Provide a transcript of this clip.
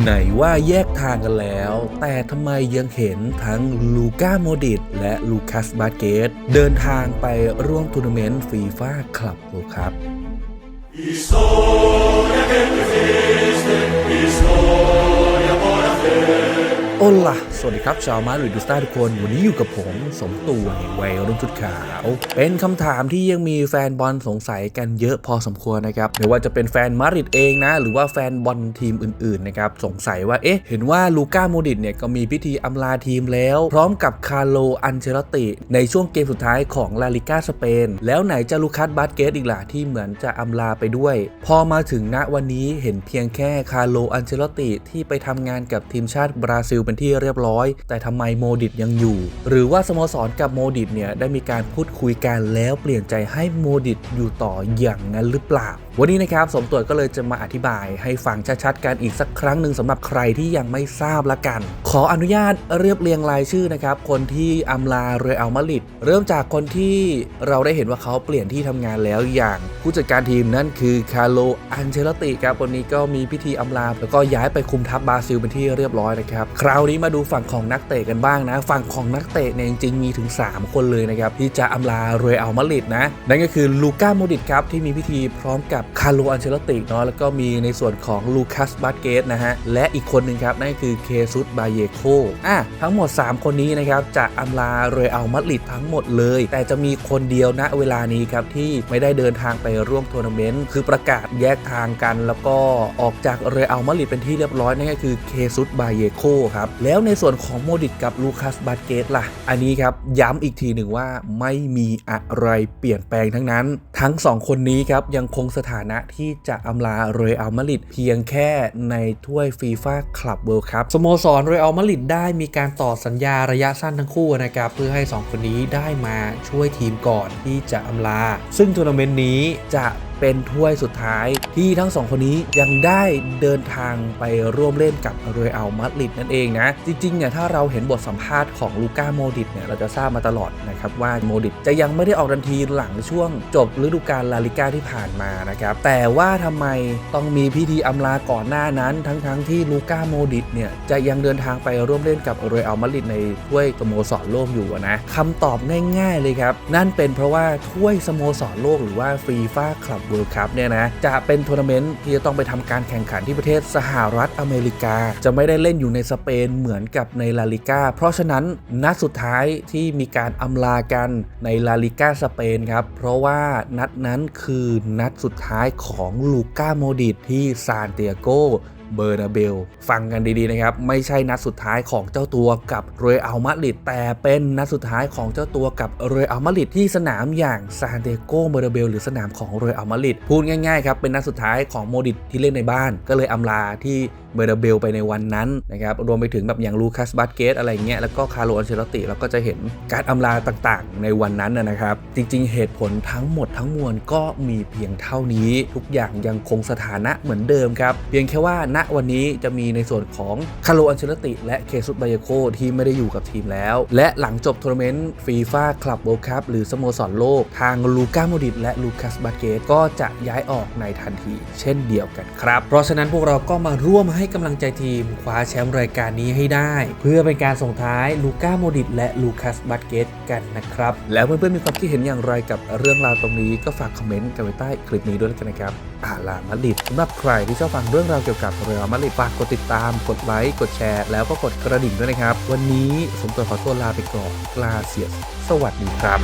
ไหนว่าแยกทางกันแล้ว แต่ทำไมยังเห็นทั้งลูก้าโมดิตและลูคัสบาเกต เดินทางไปร่วมทัวร์นาเมนต์ฟีฟ่าคลับโลครับ โอล่ะสวัสดีครับ ชาวมาดริดูสตาทุกคน วันนี้อยู่กับผม สมตูแห่งวัยรุ่นชุดขาว เป็นคำถามที่ยังมีแฟนบอลสงสัยกันเยอะพอสมควรนะครับไม่ว่าจะเป็นแฟนมาดริดเองนะ หรือว่าแฟนบอลทีมอื่นๆนะครับ สงสัยว่า เอ๊ะ เห็นว่าลูก้าโมดิตเนี่ย ก็มีพิธีอำลาทีมแล้ว พร้อมกับคาร์โล อันเชลติ ในช่วงเกมสุดท้ายของลาลิก้าสเปน แล้วไหนจะลูคัสบาสเกตอีกล่ะที่เหมือนจะอำลาไปด้วย พอมาถึงณวันนี้เห็นเพียงแค่คาร์โล อันเชลติที่ไปทำงานกับทีมชาติบราซิลเป็นที่เรียบร้อย แต่ทำไมโมดิตยังอยู่ หรือว่าสโมสรกับโมดิตเนี่ยได้มีการพูดคุยกันแล้วเปลี่ยนใจให้โมดิตอยู่ต่ออย่างนั้นหรือเปล่าวันนี้นะครับสมตรวจก็เลยจะมาอธิบายให้ฟังชัดๆกันอีกสักครั้งหนึ่งสำหรับใครที่ยังไม่ทราบละกัน ขออนุญาตเรียบเรียงรายชื่อนะครับ คนที่อำลาเรอัลมาดริดเริ่มจากคนที่เราได้เห็นว่าเขาเปลี่ยนที่ทำงานแล้วอย่าง ผู้จัดการทีมนั่นคือคาร์โลอันเชลติครับวันนี้ก็มีพิธีอำลาแล้วก็ย้ายไปคุมทัพบราซิลเป็นที่เรียบร้อยนะครับคราวนี้มาดูฝั่งของนักเตะกันบ้างนะ ฝั่งของนักเตะเนี่ยจริงๆมีถึง 3 คนเลยนะครับที่จะอำลาเรอัลมาดริดนะนั่นก็คือลูก้าโมดิดครับที่มีพิธีพร้อมกับคาร์โลอันเชลติเนาะแล้วก็มีในส่วนของลูคัสบาสเกตนะฮะ และอีกคนหนึ่งครับ นั่นคือเคซุสบาเยโคอะทั้งหมด 3 คนนี้นะครับ จะอำลาเรอัลมาดริดทั้งหมดเลย แต่จะมีคนเดียวณเวลานี้ครับ ที่ไม่ได้เดินทางไปร่วมทัวร์นาเมนต์ คือประกาศแยกทางกัน แล้วก็ออกจากเรอัลมาดริดเป็นที่เรียบร้อยนั่นก็คือเคซุสบาเยโคครับแล้วในส่วนของโมดิดกับลูคัสบาสเกตล่ะอันนี้ครับย้ำอีกทีหนึ่งว่าไม่มีอะไรเปลี่ยนแปลงทั้งนั้น ทั้ง 2 คนนี้ครับยังคงสถานะที่จะอำลาเรอัลมาริดเพียงแค่ในถ้วยฟีฟ่าคลับเวิลด์คัพสโมสรเรอัลมาริดได้มีการต่อสัญญาระยะสั้นทั้งคู่นะครับเพื่อให้ 2 คนนี้ได้มาช่วยทีมก่อนที่จะอำลา ซึ่งทัวร์นาเมนต์นี้จะ เป็นถ้วยสุดท้าย ที่ทั้งสองคนนี้ยังได้เดินทางไปร่วมเล่นกับเรอัลมาดริดนั่นเองนะ จริงๆเนี่ยถ้าเราเห็นบทสัมภาษณ์ของลูก้าโมดิตเนี่ยเราจะทราบมาตลอดนะครับว่าโมดิตจะยังไม่ได้ออกทันทีหลังช่วง จบฤดูกาลลาลิก้าที่ผ่านมานะครับแต่ว่าทำไมต้องมีพิธีอำลาก่อนหน้านั้นทั้งๆทที่ลูก้าโมดิตเนี่ยจะยังเดินทางไปร่วมเล่นกับเรอัลมาดริดในถ้วยสโมสรโลกอยู่นะคำตอบง่ายๆเลยครับนั่นเป็นเพราะว่าถ้วยสโมสรโลกหรือว่าฟีฟ่าคลับเวิลด์คัพเนี่ยนะจะเป็นทัวร์นาเมนต์ที่จะต้องไปทำการแข่งขันที่ประเทศสหรัฐอเมริกา จะไม่ได้เล่นอยู่ในสเปนเหมือนกับในลาลิก้าเพราะฉะนั้นนัดสุดท้ายที่มีการอำลากันในลาลิก้าสเปนครับเพราะว่านัดนั้นคือนัดสุดท้ายของลูก้าโมดิตที่ซานเตียโก เบอร์นาเบล ฟังกันดีๆนะครับ ไม่ใช่นัดสุดท้ายของเจ้าตัวกับเรอัลมาดริดแต่เป็นนัดสุดท้ายของเจ้าตัวกับเรอัลมาดริดที่สนามอย่างซานเดโกเบอร์นาเบลหรือสนามของเรอัลมาดริดพูดง่ายๆครับเป็นนัดสุดท้ายของโมดิดที่เล่นในบ้านก็เลยอำลาที่ เบอร์เบลไปในวันนั้นนะครับรวมไปถึงแบบอย่างลูคัสบาสเกตอะไรเงี้ยแล้วก็คาร์โลอันเชลติเราก็จะเห็นการอำลาต่างๆ ในวันนั้นนะครับ จริงๆ เหตุผลทั้งหมดทั้งมวลก็มีเพียงเท่านี้ ทุกอย่างยังคงสถานะเหมือนเดิมครับ เพียงแค่ว่าณวันนี้จะมีในส่วนของคาร์โลอันเชลติและเคซุสบายโคที่ไม่ได้อยู่กับทีมแล้ว และหลังจบทัวร์นาเมนต์ฟีฟ่าคลับโ r ลคัพหรือสโมสรโลก ทางลูก้าโมดิตและลูคัสบาสเกตก็จะย้ายออกในทันที เช่นเดียวกันครับ เพราะฉะนั้นพวกเราก็มาร่วมให้ให้กำลังใจทีมคว้าแชมป์รายการนี้ให้ได้ เพื่อเป็นการส่งท้ายลูก้าโมดิตและลูคัสบาสเกตกันนะครับ แล้วเพื่อนๆมีความคิดเห็นอย่างไรกับเรื่องราวตรงนี้ก็ฝากคอมเมนต์กันไว้ใต้คลิปนี้ด้วยกันนะครับอาลามาดิดสำหรับใครที่ชอบฟังเรื่องราวเกี่ยวกับเรอัลมาดิดฝากกดติดตาม กดไลค์กดแชร์แล้วก็กดกระดิ่งด้วยนะครับ วันนี้ผมตัวขอตัวลาไปก่อนกลาเสียส สวัสดีครับ